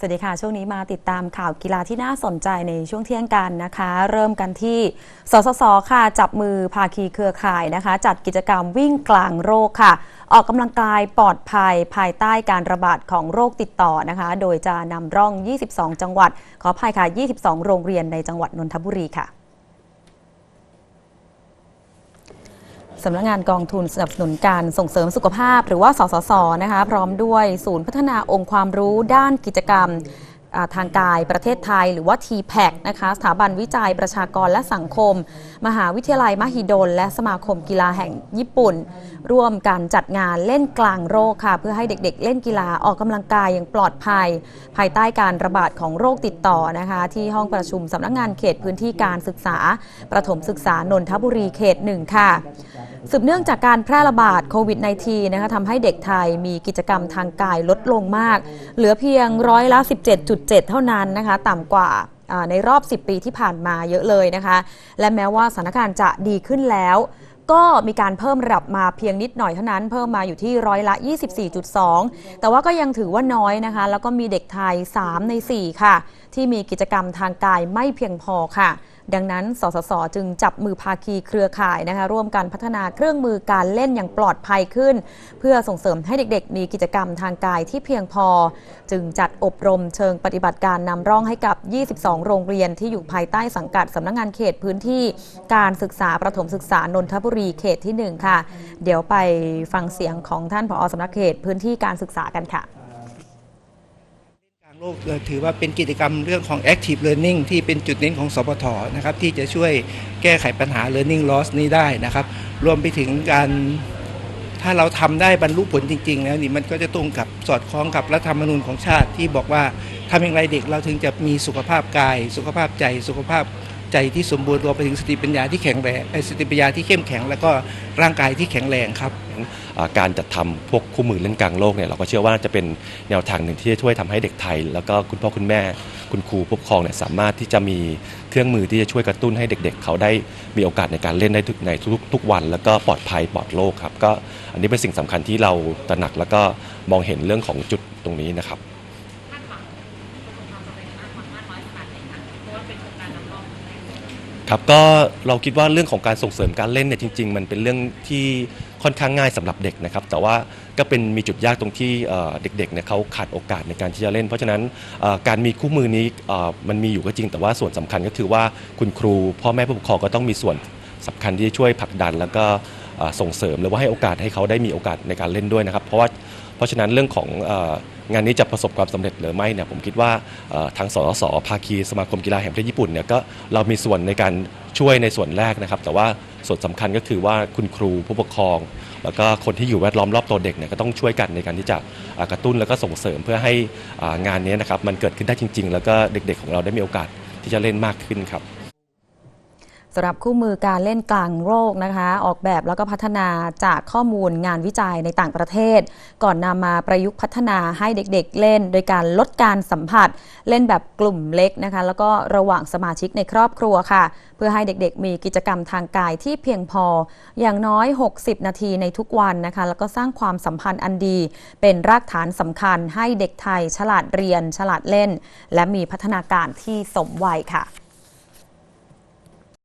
สวัสดีค่ะ ช่วงนี้มาติดตามข่าวกีฬาที่น่าสนใจในช่วงเที่ยงกันนะคะ เริ่มกันที่ สสส ค่ะ จับมือภาคีเครือข่ายนะคะ จัดกิจกรรมวิ่งกลางโรคค่ะ ออกกำลังกายปลอดภัยภายใต้การระบาดของโรคติดต่อนะคะ โดยจะนำร่อง 22 จังหวัด ขออภัยค่ะ 22 โรงเรียนในจังหวัดนนทบุรีค่ะ สำนักงานกองทุนสนับสนุนการส่งเสริมสุขภาพ หรือว่าสสสนะคะพร้อมด้วยศูนย์พัฒนาองค์ความรู้ด้านกิจกรรมทางกายประเทศไทย หรือว่า t p a c นะคะสถาบันวิจัยประชากรและสังคม มหาวิทยาลัยมหิดล และสมาคมกีฬาแห่งญี่ปุ่น ร่วมกันจัดงานเล่นกลางโรคค่ะ เพื่อให้เด็กๆ เล่นกีฬาออกกำลังกายอย่างปลอดภัย ภายใต้การระบาดของโรคติดต่อนะคะ ที่ห้องประชุมสำนักงานเขตพื้นที่การศึกษา ประถมศึกษานนทบุรีเขตหนึ่งค่ะ สืบเนื่องจากการแพร่ระบาดโควิด -19 นะคะทำให้เด็กไทยมีกิจกรรมทางกายลดลงมาก เหลือเพียงร้อยละ 17.7 เท่านั้นนะคะ ต่ำกว่าในรอบ 10 ปีที่ผ่านมาเยอะเลยนะคะ และแม้ว่าสถานการณ์จะดีขึ้นแล้ว ก็มีการเพิ่มระดับมาเพียงนิดหน่อยเท่านั้น เพิ่มมาอยู่ที่ร้อยละ 24.2 แต่ว่าก็ยังถือว่าน้อยนะคะ แล้วก็มีเด็กไทย 3 ใน 4 ค่ะ ที่มีกิจกรรมทางกายไม่เพียงพอค่ะ ดังนั้น สสส จึงจับมือภาคีเครือข่ายนะคะ ร่วมกันพัฒนาเครื่องมือการเล่นอย่างปลอดภัยขึ้น เพื่อส่งเสริมให้เด็กๆ มีกิจกรรมทางกายที่เพียงพอ จึงจัดอบรมเชิงปฏิบัติการนำร่องให้กับ 22 โรงเรียนที่อยู่ภายใต้สังกัดสำนักงานเขตพื้นที่ การศึกษาประถมศึกษานนทบุรีเขตที่ 1 ค่ะ เดี๋ยวไปฟังเสียงของท่านผอสำนักเขตพื้นที่การศึกษากันค่ะกางโลกถือว่าเป็นกิจกรรมเรื่องของ active learning ที่เป็นจุดเน้นของสปทนะครับที่จะช่วยแก้ไขปัญหา learning loss นี้ได้นะครับ รวมไปถึงการถ้าเราทำได้บรรลุผลจริง ๆ แล้วนี่มันก็จะตรงกับสอดคล้องกับรัฐธรรมนูญของชาติที่บอกว่าทำอย่างไรเด็กเราถึงจะมีสุขภาพกาย สุขภาพใจ สุขภาพ ใจที่สมบูรณ์รวมไปถึงสติปัญญาที่แข็งแรงเอ่อสติปัญญาที่เข้มแข็ง แล้วก็ร่างกายที่แข็งแรงครับการจัดทำพวกคู่มือเล่นกลางโลกเนี่ยเราก็เชื่อว่าจะเป็นแนวทางหนึ่งที่จะช่วยทำให้เด็กไทย แล้วก็คุณพ่อคุณแม่ คุณครูผู้ปกครองเนี่ยสามารถที่จะมีเครื่องมือที่จะช่วยกระตุ้นให้เด็ก ๆ เขาได้มีโอกาสในการเล่นได้ทุกในทุกทุกวัน แล้วก็ปลอดภัยปลอดโรคครับก็อันนี้เป็นสิ่งสำคัญที่เราตระหนักแล้วก็มองเห็นเรื่องของจุดตรงนี้นะครับ ครับก็เราคิดว่าเรื่องของการส่งเสริมการเล่นเนี่ยจริง ๆ มันเป็นเรื่องที่ค่อนข้างง่ายสำหรับเด็กนะครับ แต่ว่าก็เป็นมีจุดยากตรงที่เอ่อเด็กๆเนี่ยเขาขาดโอกาสในการที่จะเล่น เพราะฉะนั้นเอ่อการมีคู่มือนี้เอ่อมันมีอยู่ก็จริง แต่ว่าส่วนสำคัญก็คือว่าคุณครู พ่อแม่ผู้ปกครองก็ต้องมีส่วนสำคัญที่จะช่วยผลักดัน แล้วก็ ส่งเสริมหรือว่าให้โอกาสให้เขาได้มีโอกาสในการเล่นด้วยนะครับ เพราะว่าเพราะฉะนั้นเรื่องของงานนี้จะประสบความสำเร็จหรือไม่เนี่ยผมคิดว่าทางสสภาคีสมาคมกีฬาแห่งประเทศญี่ปุ่นเนี่ยก็เรามีส่วนในการช่วยในส่วนแรกนะครับ แต่ว่าส่วนสำคัญก็คือว่าคุณครูผู้ปกครอง แล้วก็คนที่อยู่แวดล้อมรอบตัวเด็กเนี่ยก็ต้องช่วยกันในการที่จะกระตุ้นแล้วก็ส่งเสริมเพื่อให้งานนี้นะครับมันเกิดขึ้นได้จริง ๆ แล้วก็เด็กๆของเราได้มีโอกาสที่จะเล่นมากขึ้นครับำหรับคู่มือการเล่นกลางโรคนะคะ ออกแบบแล้วก็พัฒนาจากข้อมูลงานวิจัยในต่างประเทศ ก่อนนำมาประยุกต์พัฒนาให้เด็กๆเล่น โดยการลดการสัมผัส เล่นแบบกลุ่มเล็กนะคะ แล้วก็ระหว่างสมาชิกในครอบครัวค่ะ เพื่อให้เด็กๆ มีกิจกรรมทางกายที่เพียงพอ อย่างน้อย 60 นาทีในทุกวันนะคะ แล้วก็สร้างความสัมพันธ์อันดี เป็นรากฐานสำคัญให้เด็กไทย ฉลาดเรียน ฉลาดเล่น และมีพัฒนาการที่สมวัยค่ะ